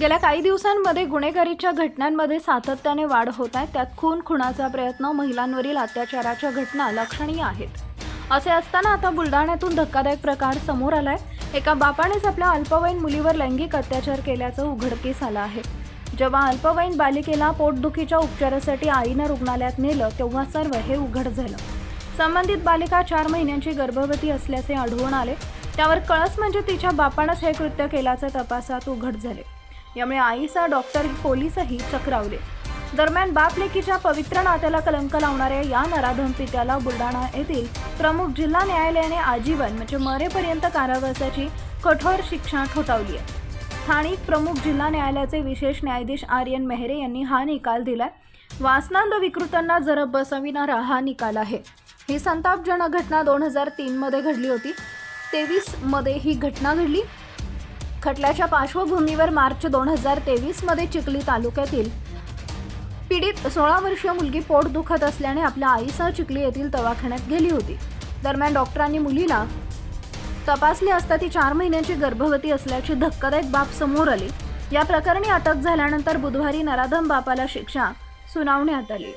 गेल्या काही दिवसांमध्ये गुन्हेगारीच्या घटनांमध्ये सातत्याने वाढ होत आहे. त्यात खून खुणाचा प्रयत्न महिलांवरील अत्याचाराच्या घटना लक्षणीय आहेत. असे असताना आता बुलढाण्यातून धक्कादायक प्रकार समोर आलाय. एका बापानेच आपल्या अल्पवयीन मुलीवर लैंगिक अत्याचार केल्याचं उघडकीस आलं आहे. जेव्हा अल्पवयीन बालिकेला पोटदुखीच्या उपचारासाठी आईनं रुग्णालयात नेलं तेव्हा सर्व हे उघड झालं. संबंधित बालिका चार महिन्यांची गर्भवती असल्याचे आढळून आले. त्यावर कळस म्हणजे तिच्या बापानंच हे कृत्य केल्याचे तपासात उघड झाले. यामुळे आईचा डॉक्टर पोलीसही चक्रावले. दरम्यान बापलेकीच्या पवित्र नात्याला कलंक लावणाऱ्या या नराधम पित्याला बुलढाणा येथील प्रमुख जिल्हा न्यायालयाने आजीवन म्हणजे मरेपर्यंत कारावासाची कठोर शिक्षा ठोठावली आहे. स्थानिक प्रमुख जिल्हा न्यायालयाचे विशेष न्यायाधीश आर एन मेहरे यांनी हा निकाल दिलाय. वासनांद विकृतांना जरब बसविणारा हा निकाल आहे. ही संतापजनक घटना दोन हजार तीनमध्ये घडली होती. तेवीसमध्ये ही घटना घडली. खटल्याच्या पार्श्वभूमीवर मार्च दोन हजार तेवीसमध्ये चिखली तालुक्यातील पीडित सोळा वर्षीय मुलगी पोट दुखत असल्याने आपल्या आईसह चिखली येथील दवाखान्यात गेली होती. दरम्यान डॉक्टरांनी मुलीला तपासली असता ती चार महिन्यांची गर्भवती असल्याची धक्कादायक बाब समोर आली. या प्रकरणी अटक झाल्यानंतर बुधवारी नराधम बापाला शिक्षा सुनावण्यात आली.